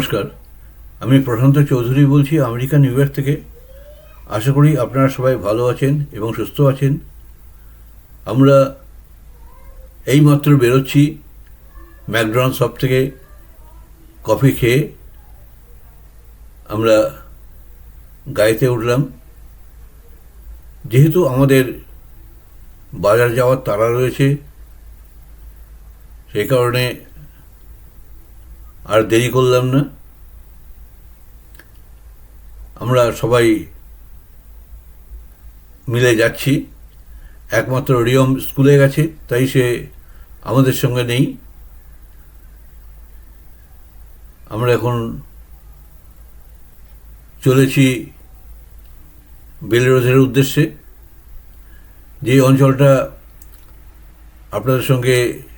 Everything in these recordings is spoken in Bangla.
নমস্কার। আমি প্রশান্ত চৌধুরী বলছি আমেরিকা, নিউ ইয়র্ক থেকে। আশা করি আপনারা সবাই ভালো আছেন এবং সুস্থ আছেন। আমরা এইমাত্র বেরোচ্ছি ম্যাকডোনাল্ড শপ থেকে কফি খেয়ে। আমরা গাড়িতে উঠলাম। যেহেতু আমাদের বাজার যাওয়ার তাড়া রয়েছে, সেই কারণে আর দেরি করলাম না। আমরা সবাই মিলে যাচ্ছি। একমাত্র রিয়ম স্কুলে গেছে, তাই সে আমাদের সঙ্গে নেই। আমরা এখন চলেছি বেলেরোজের উদ্দেশ্যে। যে অঞ্চলটা আপনাদের সঙ্গে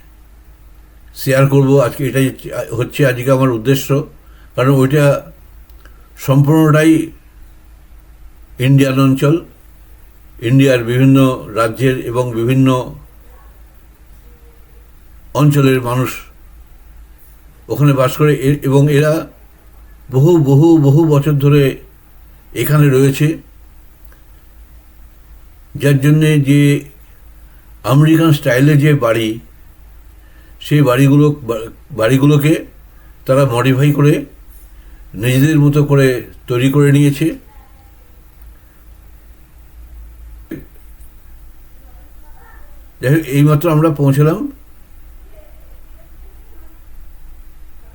শেয়ার করব। আজকে এটাই হচ্ছে আজকে আমার উদ্দেশ্য। কারণ ওইটা সম্পূর্ণটাই ইন্ডিয়ান অঞ্চল ইন্ডিয়ার বিভিন্ন রাজ্যের এবং বিভিন্ন অঞ্চলের মানুষ ওখানে বাস করে। এবং এরা বহু বহু বহু বছর ধরে এখানে রয়েছে। যার জন্যে যে আমেরিকান স্টাইলের যে বাড়ি সেই বাড়িগুলো, বাড়িগুলোকে তারা মডিফাই করে নিজেদের মতো করে তৈরি করে নিয়েছে। যাই হোক এইমাত্র আমরা পৌঁছলাম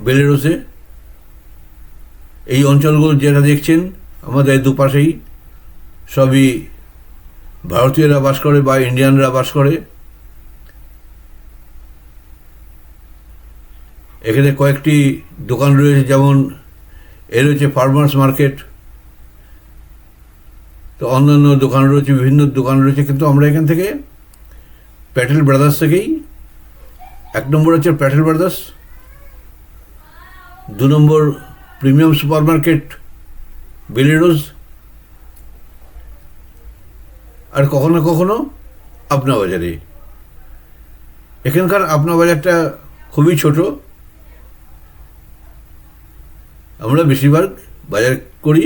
বেলেরোসে। এই অঞ্চলগুলো যেটা দেখছেন, আমাদের দুপাশেই সবই ভারতীয়রা বাস করে বা ইন্ডিয়ানরা বাস করে। এখানে কয়েকটি দোকান রয়েছে, যেমন এর রয়েছে ফার্মার্স মার্কেট তো অন্যান্য দোকান রয়েছে, বিভিন্ন দোকান রয়েছে, কিন্তু আমরা এখান থেকে প্যাটেল ব্রাদার্স থেকেই, এক নম্বর হচ্ছে প্যাটেল ব্রাদার্স দু নম্বর প্রিমিয়াম সুপার মার্কেট বেলিরোজ আর কখনো কখনো আপনা বাজারে। এখানকার আপনা বাজারটা খুবই ছোট। আমরা বেশিরভাগ বাজার করি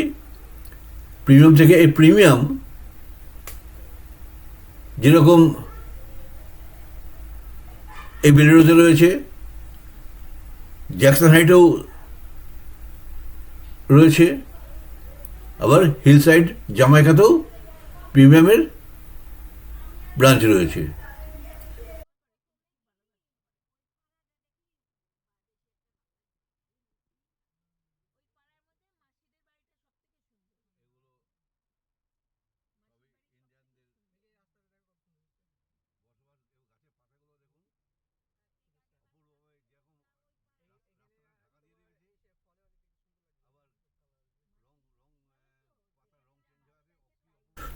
প্রিমিয়াম থেকে। এই প্রিমিয়াম যেরকম এই বেলেরোতে রয়েছে জ্যাকসন হাইটেও রয়েছে, আবার হিল সাইড জামাইকাতেও প্রিমিয়ামের ব্রাঞ্চ রয়েছে।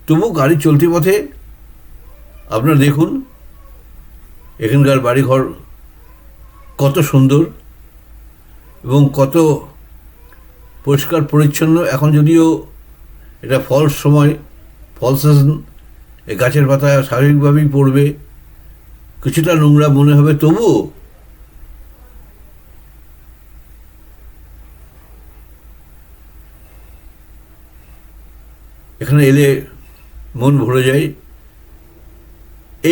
তবু গাড়ি চলতি পথে আপনারা দেখুন, এখানকার বাড়িঘর কত সুন্দর এবং কত পরিষ্কার পরিচ্ছন্ন। এখন যদিও এটা ফল সময় ফল সিজন এই গাছের পাতা স্বাভাবিকভাবেই পড়বে, কিছুটা নোংরা মনে হবে, তবুও এখানে এলে মন ভরে যায়।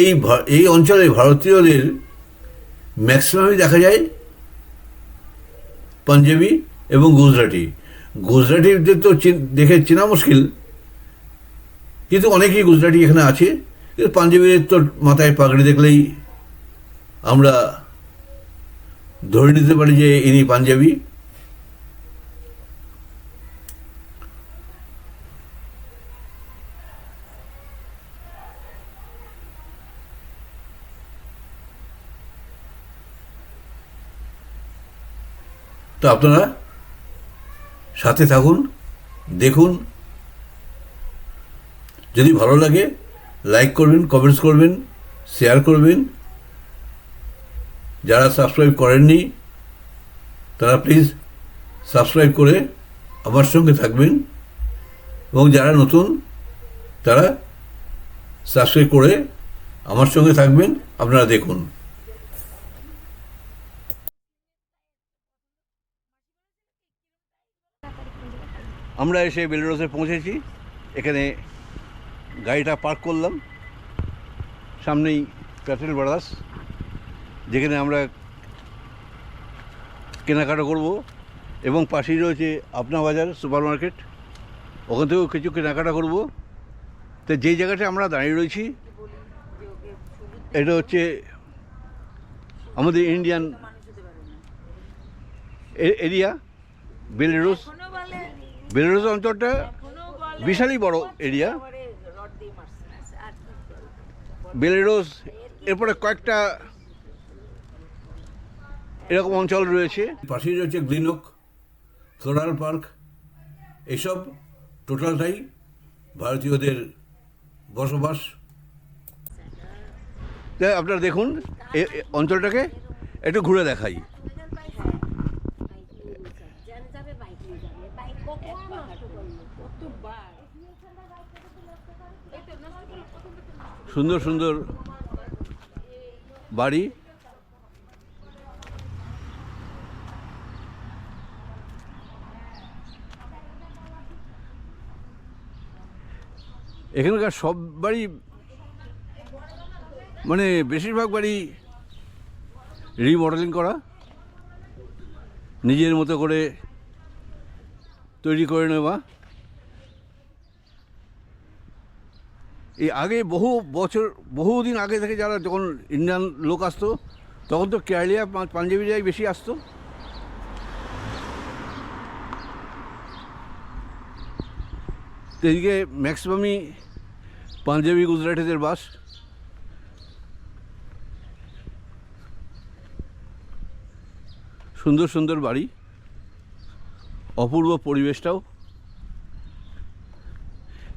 এই এই অঞ্চলে ভারতীয়দের ম্যাক্সিমামই দেখা যায় পাঞ্জাবি এবং গুজরাটি। গুজরাটিদের তো দেখে চেনা মুশকিল। কিন্তু অনেকেই গুজরাটি এখানে আছে। কিন্তু পাঞ্জাবিদের তো মাথায় পাগড়ি দেখলেই আমরা ধরে নিতে পারি যে ইনি পাঞ্জাবি। তো আপনারা সাথে থাকুন, দেখুন। যদি ভালো লাগে লাইক করবেন কমেন্টস করবেন শেয়ার করবেন। যারা সাবস্ক্রাইব করেননি, তারা প্লিজ সাবস্ক্রাইব করে আমার সঙ্গে থাকবেন। এবং যারা নতুন, তারা সাবস্ক্রাইব করে আমার সঙ্গে থাকবেন, আপনারা দেখুন। আমরা এসে বেলরোসে পৌঁছেছি। এখানে গাড়িটা পার্ক করলাম। সামনেই প্যাটেল ব্রাদার্স যেখানে আমরা কেনাকাটা করব। এবং পাশেই রয়েছে আপনা বাজার সুপার মার্কেট ওখান থেকেও কিছু কেনাকাটা করব। তো যেই জায়গাটা আমরা দাঁড়িয়ে রয়েছি এটা হচ্ছে আমাদের ইন্ডিয়ান এরিয়া বেলারুস বেলারুস অঞ্চলটা বিশালই বড় এরিয়া? বেলারুস এরপরে কয়েকটা এরকম অঞ্চল রয়েছে। পাশেই রয়েছে গ্লিনক ফ্লোরাল পার্ক এসব টোটালটাই ভারতীয়দের বসবাস। তাই আপনারা দেখুন অঞ্চলটাকে একটু ঘুরে দেখাই। সুন্দর সুন্দর বাড়ি। এখানকার সব বাড়ি মানে বেশিরভাগ বাড়ি রিমডেলিং করা। নিজের মতো করে তৈরি করে নেওয়া। এই আগে বহু বছর বহুদিন আগে থেকে যারা যখন ইন্ডিয়ান লোক আসতো, তখন তো কেরালিয়া পাঞ্জাবিরাই বেশি আসতো। এদিকে ম্যাক্সিমামই পাঞ্জাবি, গুজরাটিদের বাস। সুন্দর সুন্দর বাড়ি। অপূর্ব পরিবেশটাও।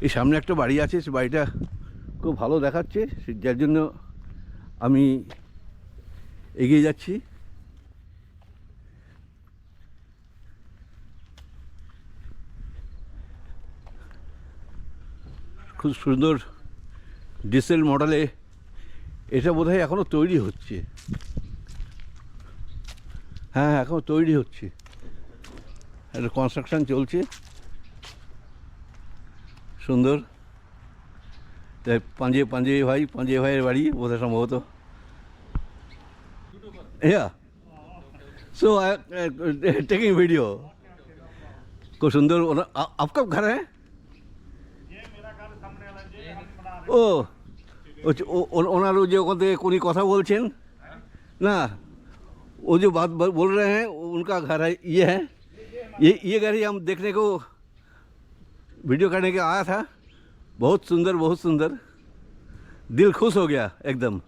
এই সামনে একটা বাড়ি আছে, সে বাড়িটা খুব ভালো দেখাচ্ছে, সে- যার জন্য আমি এগিয়ে যাচ্ছি। খুব সুন্দর ডিসেল মডেলে এটা বোধহয় এখনও তৈরি হচ্ছে। হ্যাঁ হ্যাঁ এখনও তৈরি হচ্ছে। একটা কনস্ট্রাকশন চলছে। সুন্দর তাই পাঞ্জে পাঞ্জেবি ভাই পাঞ্জেবি ভাইয়ের বাড়ি বোধহয় সম্ভবত Yeah. So I uh, taking video. को सुंदर ओना- आ- आपका घर है ও ও- ও- ও- ওনার ওই যে ওখান থেকে কোনি কথা বলছেন না वो जो बात ब- बोल रहे हैं वो उनका घर है ये है ये ये घर ही हम देखने को वीडियो करने के आया था बहुत सुंदर बहुत सुंदर दिल खुश हो गया एकदम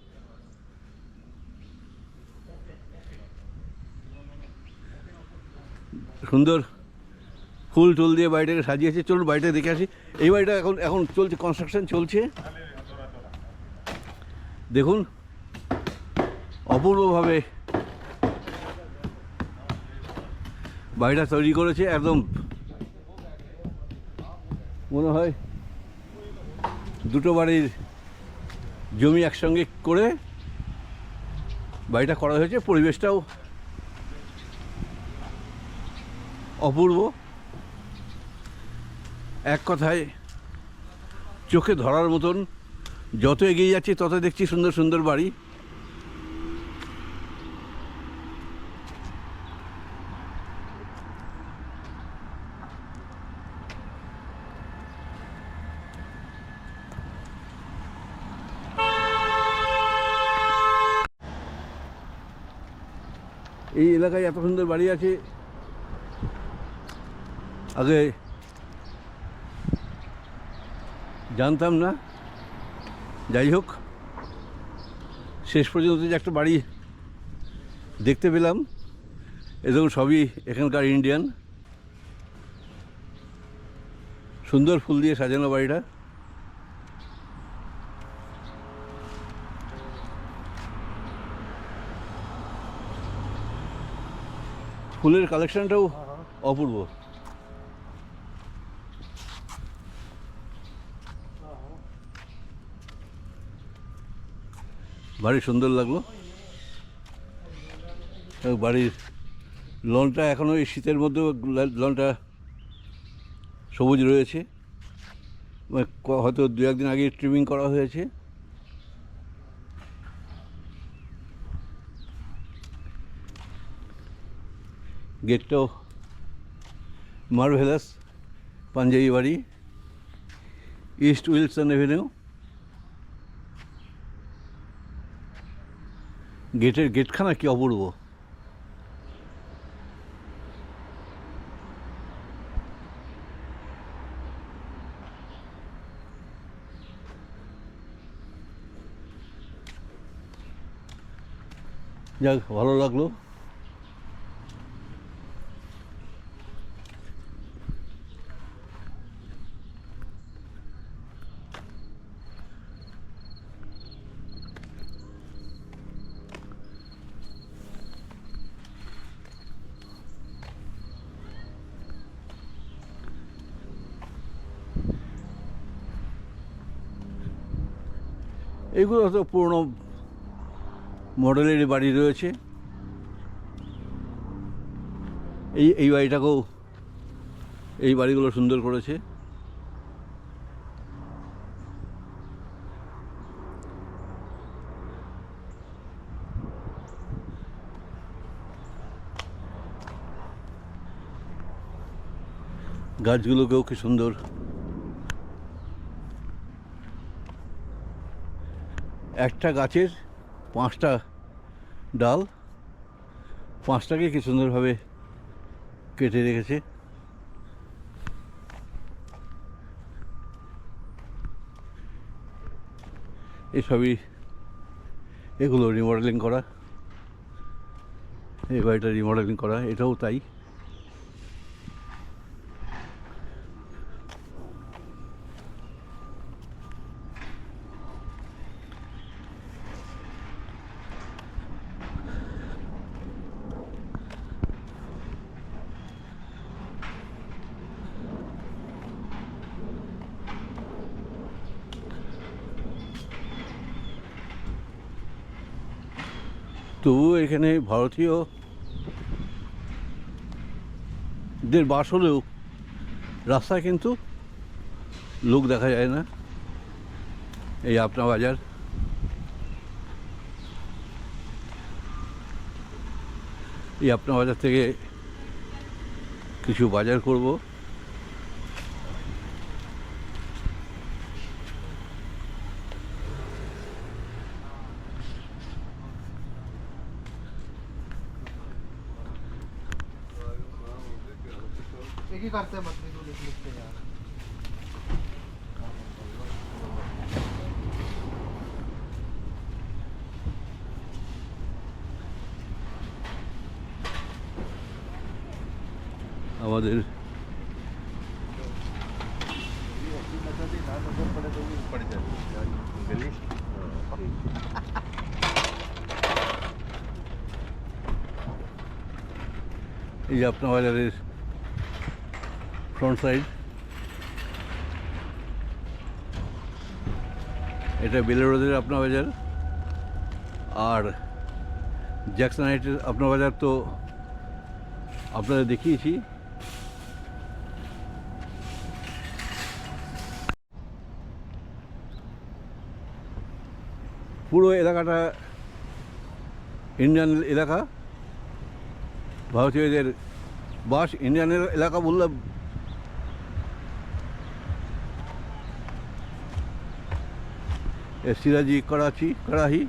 সুন্দর ফুল টুল দিয়ে বাড়িটাকে সাজিয়েছে চলুন বাড়িটা দেখে আসি এই বাড়িটা এখন এখন চলছে কনস্ট্রাকশন চলছে দেখুন অপূর্বভাবে বাড়িটা তৈরি করেছে একদম মনে হয় দুটো বাড়ির জমি একসঙ্গে করে বাড়িটা করা হয়েছে। পরিবেশটাও অপূর্ব। এক কথায় চোখে ধরার মতন যত এগিয়ে যাচ্ছি তত দেখছি সুন্দর সুন্দর বাড়ি। এই এলাকায় এত সুন্দর বাড়ি আছে। আগে জানতাম না। যাই হোক, শেষ পর্যন্ত যে একটা বাড়ি দেখতে পেলাম এরকম সবই এখানকার ইন্ডিয়ান সুন্দর ফুল দিয়ে সাজানো বাড়িটা। ফুলের কালেকশনটাও অপূর্ব। বাড়ি সুন্দর লাগল। বাড়ির লনটা এখনও এই শীতের মধ্যেও লনটা সবুজ রয়েছে। মানে হয়তো দু একদিন আগে ট্রিমিং করা হয়েছে। গেটটাও মার্ভেলাস পাঞ্জাবি বাড়ি ইস্ট উইলসন এভিনিউ। গেটের গেটখানা কি অপূর্ব যাক ভালো লাগল। এগুলো তো পুরনো মডেলের বাড়ি রয়েছে। এই এই বাড়িটাকেও এই বাড়িগুলো সুন্দর করেছে। গাছগুলোকেও কি সুন্দর একটা গাছের পাঁচটা ডাল, পাঁচটাকে কি সুন্দরভাবে কেটে রেখেছে। এসবই এগুলো রিমডেলিং করা। এই বাড়িটা রিমডেলিং করা, এটাও তাই তবুও এখানে ভারতীয় দের বাস হলেও রাস্তায় কিন্তু লোক দেখা যায় না। এই আপনা বাজার। এই আপনা বাজার থেকে কিছু বাজার করব। एक ही करते हैं मछली को लिख लिख के यार আমাদের এই যে আপনা বাজারের ফ্রন্ট সাইড। এটা বেলেরোদের আপনা বাজার আর জ্যাকসন হাইটের আপনা বাজার তো আপনাদের দেখিয়েছি। পুরো এলাকাটা ইন্ডিয়ান এলাকা। ভারতীয়দের বাস ইন্ডিয়ান এলা- এলাকা বললে সিরাজি করাচি, করাহি।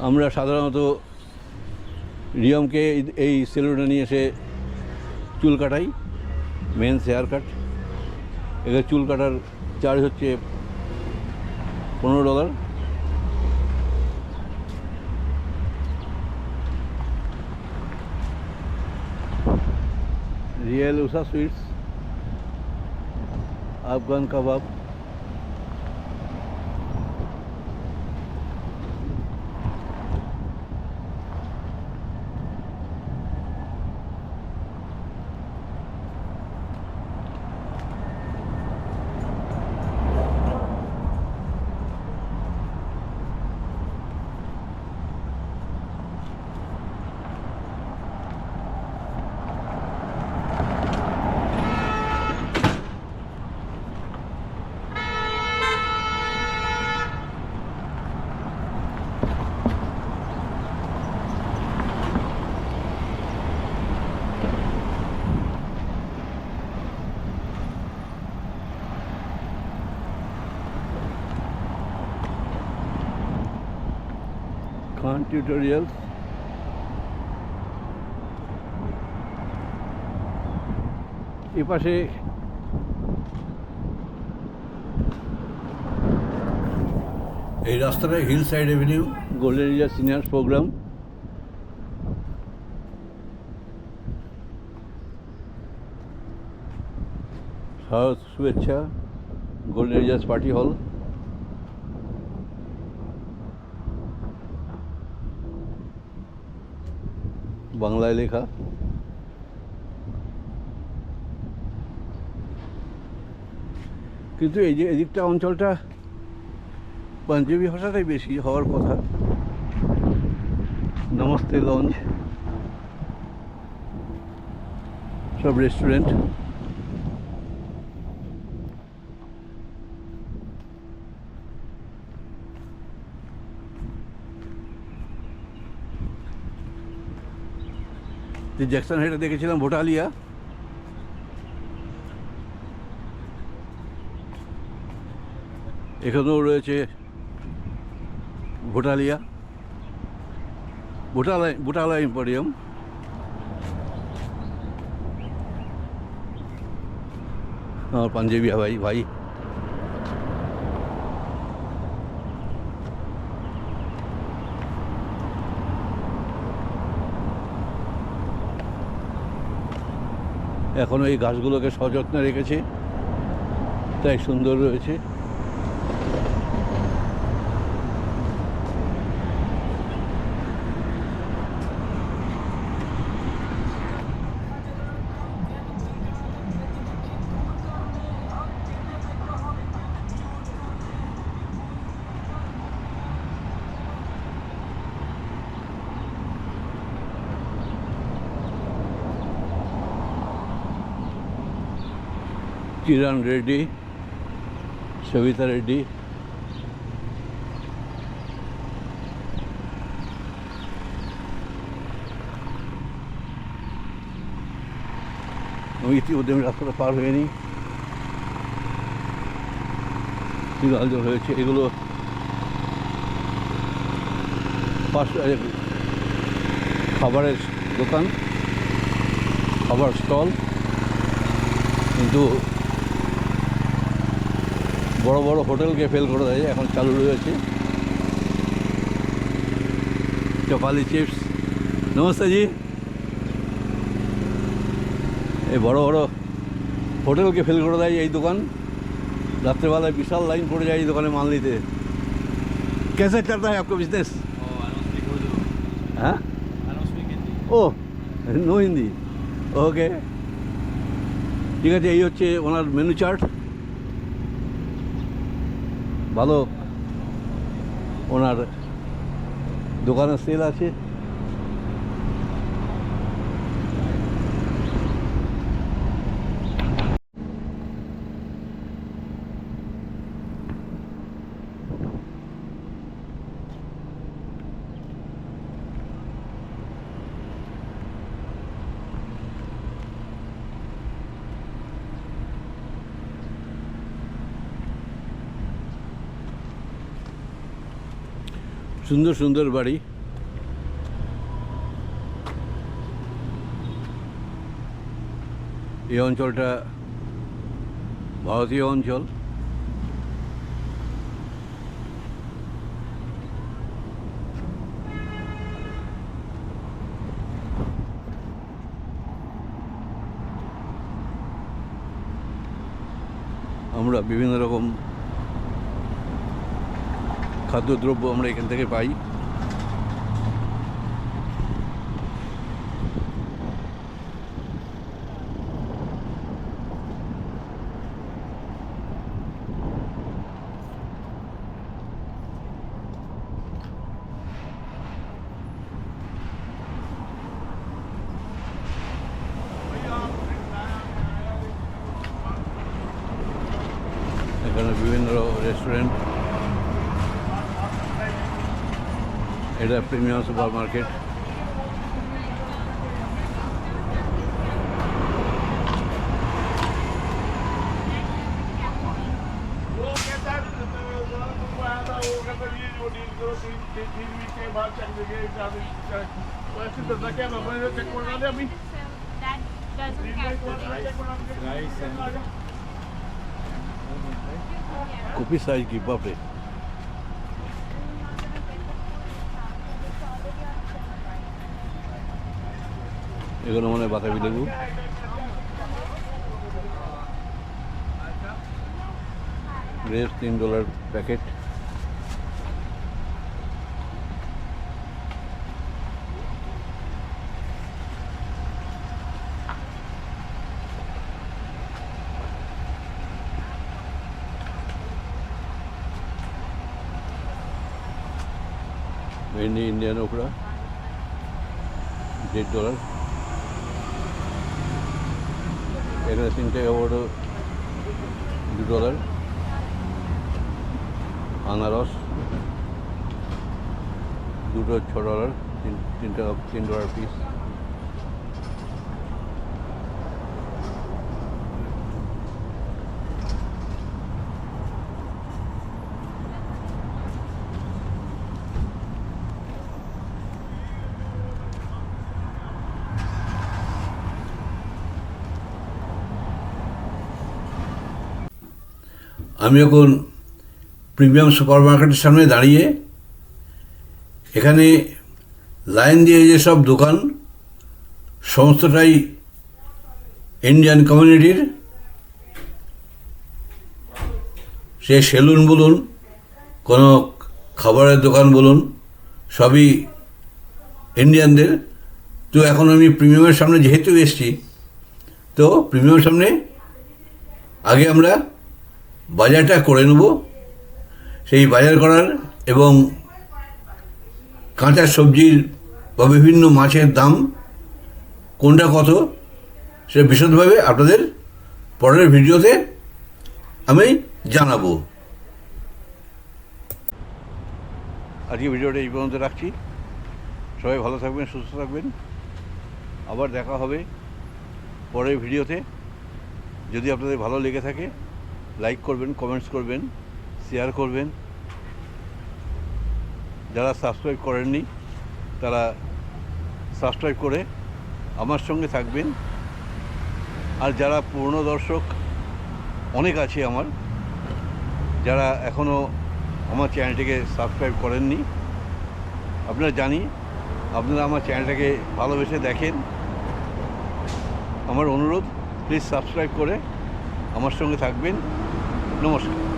আমরা সাধারণত রিয়মকে এই- সেলুনে নিয়ে এসে চুল কাটাই, মেন্স হেয়ার কাট। এখানে চুল কাটার চার্জ হচ্ছে পনেরো ডলার। ये लूसा स्वीट्स अफगान कबाब। টিউটোরিয়ালস এ পাশে এই রাস্তাটা Hillside avenue golden area senior program শুভেচ্ছা গোল্ডেন এরিয়াস পার্টি হল বাংলায় লেখা। কিন্তু এই যে এদিকটা অঞ্চলটা পাঞ্জাবি ভাষাটাই বেশি হওয়ার কথা। নমস্তে, লঞ্চ। সব রেস্টুরেন্ট যে জ্যাকসন হাইটে দেখেছিলাম, ভোটালিয়া। এখানেও রয়েছে ভোটালিয়া। ভোটালা ভোটালা ইম্পোরিয়াম। আমার পাঞ্জাবি ভাই ভাই। এখনও এই গাছগুলোকে সযত্নে রেখেছি। তাই সুন্দর রয়েছে। কিরণ রেড্ডি, সবিতা রেড্ডি। আমি ইতিমধ্যে আমি রাস্তাটা পার হয়ে নিই আলোচনা হয়েছে, এগুলো খাবারের দোকান, খাবার স্টল। কিন্তু বড় বড় হোটেলকে ফেল করে দেয় এখন চালু রয়েছে চপালি চিপস নমস্তে জি এই বড় বড় হোটেলকে ফেল করে দেয় এই দোকান রাত্রেবেলায় বিশাল লাইন পড়ে যায় এই দোকানে মাল নিতে कैसे चलता है आपका business Oh, I don't speak Urdu. हाँ I don't speak Hindi. Oh no Hindi okay ঠিক আছে এই হচ্ছে ওনার মেনু চার্ট ভালো ওনার দোকানের সেল আছে। সুন্দর সুন্দর বাড়ি। এই অঞ্চলটা ভারতীয় অঞ্চল। আমরা বিভিন্ন রকম খাদ্যদ্রব্য আমরা এখান থেকে পাই। এখানে বিভিন্ন রেস্টুরেন্ট এটা premium supermarket Ô, quer dar? Guarda এগুলো মানে বাতাবি লেবু গ্রেপস তিন ডলার প্যাকেট। ভেন্ডি ইন্ডিয়ান ওকরা দেড় ডলার এখানে তিনটে ওগুলো দু ডলার। আনারস দুটো ছ ডলার তিন তিনটা তিন ডলার পিস আমি এখন প্রিমিয়াম সুপার মার্কেটের সামনে দাঁড়িয়ে এখানে লাইন দিয়ে যে সব দোকান, সমস্তটাই ইন্ডিয়ান কমিউনিটির সে সেলুন বলুন, কোনো খাবারের দোকান বলুন, সবই ইন্ডিয়ানদের তো এখন আমি প্রিমিয়ামের সামনে যেহেতু এসছি, তো প্রিমিয়ামের সামনে আগে আমরা বাজারটা করে নেব। সেই বাজার করার এবং কাঁচা সবজির বা বিভিন্ন মাছের দাম কোনটা কত সে বিশদভাবে আপনাদের পরের ভিডিওতে আমি জানাব। আজকে ভিডিওটা এই পর্যন্ত রাখছি। সবাই ভালো থাকবেন, সুস্থ থাকবেন। আবার দেখা হবে পরের ভিডিওতে। যদি আপনাদের ভালো লেগে থাকে লাইক করবেন কমেন্টস করবেন শেয়ার করবেন। যারা সাবস্ক্রাইব করেননি, তারা সাবস্ক্রাইব করে আমার সঙ্গে থাকবেন। আর যারা পুরনো দর্শক, অনেক আছে আমার, যারা এখনও আমার চ্যানেলটিকে সাবস্ক্রাইব করেননি, আপনারা জানি, আপনারা আমার চ্যানেলটাকে ভালোবেসে দেখেন। আমার অনুরোধ প্লিজ সাবস্ক্রাইব করে আমার সঙ্গে থাকবেন। নমস্কার